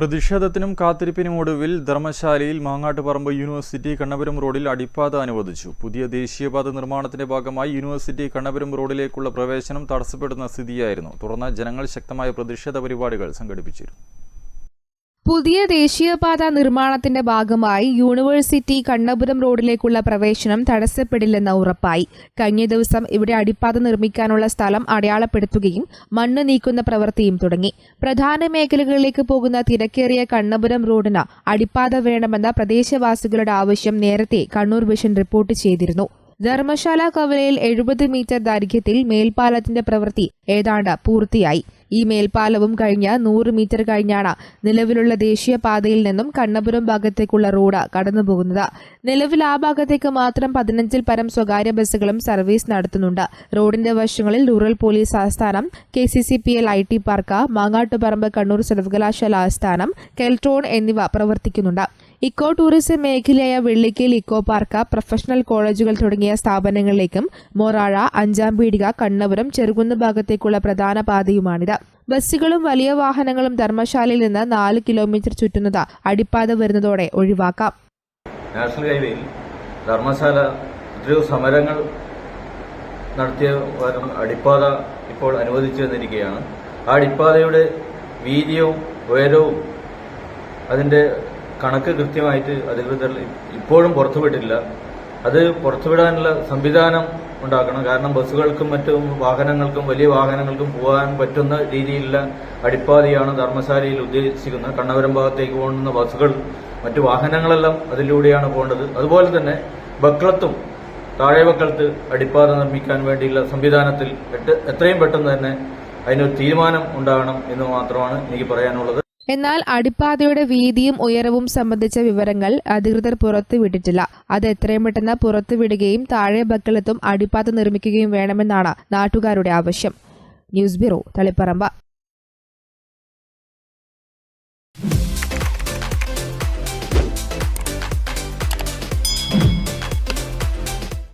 പ്രതിഷേധത്തിനും കാത്തിരിപ്പിനും ഒടുവിൽ ധർമ്മശാലയിൽ മാങ്ങാട്ടുപറമ്പ് യൂണിവേഴ്സിറ്റി കണ്ണപുരം റോഡിൽ അടിപ്പാത അനുവദിച്ചു. പുതിയ ദേശീയപാത നിർമ്മാണത്തിന്റെ ഭാഗമായി യൂണിവേഴ്സിറ്റി കണ്ണപുരം റോഡിലേക്കുള്ള പ്രവേശനം തടസ്സപ്പെടുന്ന സ്ഥിതിയായിരുന്നു. തുടർന്ന് ജനങ്ങൾ ശക്തമായ പ്രതിഷേധ പരിപാടികൾ സംഘടിപ്പിച്ചിരുന്നു. പുതിയ ദേശീയപാത നിർമ്മാണത്തിന്റെ ഭാഗമായി യൂണിവേഴ്സിറ്റി കണ്ണപുരം റോഡിലേക്കുള്ള പ്രവേശനം തടസ്സപ്പെടില്ലെന്ന് ഉറപ്പായി. കഴിഞ്ഞ ദിവസം ഇവിടെ അടിപ്പാത നിർമ്മിക്കാനുള്ള സ്ഥലം അടയാളപ്പെടുത്തുകയും മണ്ണ് നീക്കുന്ന പ്രവൃത്തിയും തുടങ്ങി. പ്രധാന മേഖലകളിലേക്ക് പോകുന്ന തിരക്കേറിയ കണ്ണപുരം റോഡിന് അടിപ്പാത വേണമെന്ന പ്രദേശവാസികളുടെ ആവശ്യം നേരത്തെ കണ്ണൂർ വിഷൻ റിപ്പോർട്ട് ചെയ്തിരുന്നു. ധർമ്മശാല കവലയിൽ എഴുപത് മീറ്റർ ദൈർഘ്യത്തിൽ മേൽപ്പാലത്തിന്റെ പ്രവൃത്തി ഏതാണ്ട് പൂർത്തിയായി. ഈ മേൽപ്പാലവും കഴിഞ്ഞ നൂറ് മീറ്റർ കഴിഞ്ഞാണ് നിലവിലുള്ള ദേശീയപാതയിൽ നിന്നും കണ്ണപുരം ഭാഗത്തേക്കുള്ള റോഡ് കടന്നുപോകുന്നത് നിലവിൽ ആ ഭാഗത്തേക്ക് മാത്രം പതിനഞ്ചിൽ പരം സ്വകാര്യ ബസ്സുകളും സർവീസ് നടത്തുന്നുണ്ട്. റോഡിന്റെ വശങ്ങളിൽ റൂറൽ പോലീസ് ആസ്ഥാനം K C C P L I T park Mangattuparamba Kannur സർവകലാശാല ആസ്ഥാനം കെൽട്രോൺ എന്നിവ പ്രവർത്തിക്കുന്നുണ്ട്. ഇക്കോ ടൂറിസം മേഖലയായ വെള്ളിക്കൽ ഇക്കോ പാർക്ക് പ്രൊഫഷണൽ കോളേജുകൾ തുടങ്ങിയ സ്ഥാപനങ്ങളിലേക്കും മൊറാഴ അഞ്ചാം പീടിക കണ്ണപുരം ചെറുകുന്ന് ഭാഗത്തേക്കുള്ള പ്രധാന പാതയുമാണിത്. ബസ്സുകളും വലിയ വാഹനങ്ങളും ധർമ്മശാലയിൽ നിന്ന് നാല് കിലോമീറ്റർ ചുറ്റുന്നത് അടിപ്പാത വരുന്നതോടെ ഒഴിവാക്കാം. നാഷണൽ ഹൈവേയിൽ ധർമ്മശാല എത്രയോ സമരങ്ങൾ നടത്തിയ അടിപ്പാത ഇപ്പോൾ അനുവദിച്ചു തന്നിരിക്കുകയാണ്. ആ അടിപ്പാതയുടെ വീതിയും ഉയരവും അതിന്റെ കണക്ക് കൃത്യമായിട്ട് അധികൃതർ ഇപ്പോഴും പുറത്തുവിട്ടില്ല അത് പുറത്തുവിടാനുള്ള സംവിധാനം ഉണ്ടാക്കണം. കാരണം ബസ്സുകൾക്കും മറ്റു വാഹനങ്ങൾക്കും വലിയ വാഹനങ്ങൾക്കും പോകാൻ പറ്റുന്ന രീതിയിലുള്ള അടിപ്പാതിയാണ് ധർമ്മശാലയിൽ ഉദ്ദേശിക്കുന്നത് കണ്ണപുരം ഭാഗത്തേക്ക് പോകുന്ന ബസ്സുകൾ മറ്റു വാഹനങ്ങളെല്ലാം അതിലൂടെയാണ് പോകേണ്ടത്. അതുപോലെ തന്നെ ബക്കളത്തും താഴെ ബക്കളത്ത് അടിപ്പാത നിർമ്മിക്കാൻ വേണ്ടിയുള്ള സംവിധാനത്തിൽ എത്രയും പെട്ടെന്ന് തന്നെ അതിനൊരു തീരുമാനം ഉണ്ടാകണം എന്ന് മാത്രമാണ് എനിക്ക് പറയാനുള്ളത്. എന്നാൽ അടിപ്പാതയുടെ വീതിയും ഉയരവും സംബന്ധിച്ച വിവരങ്ങൾ അധികൃതർ പുറത്തുവിട്ടിട്ടില്ല അത് എത്രയും പെട്ടെന്ന് പുറത്തുവിടുകയും താഴെ ബക്കളത്തും അടിപ്പാത നിർമ്മിക്കുകയും വേണമെന്നാണ് നാട്ടുകാരുടെ ആവശ്യം. News bureau Taliparamba.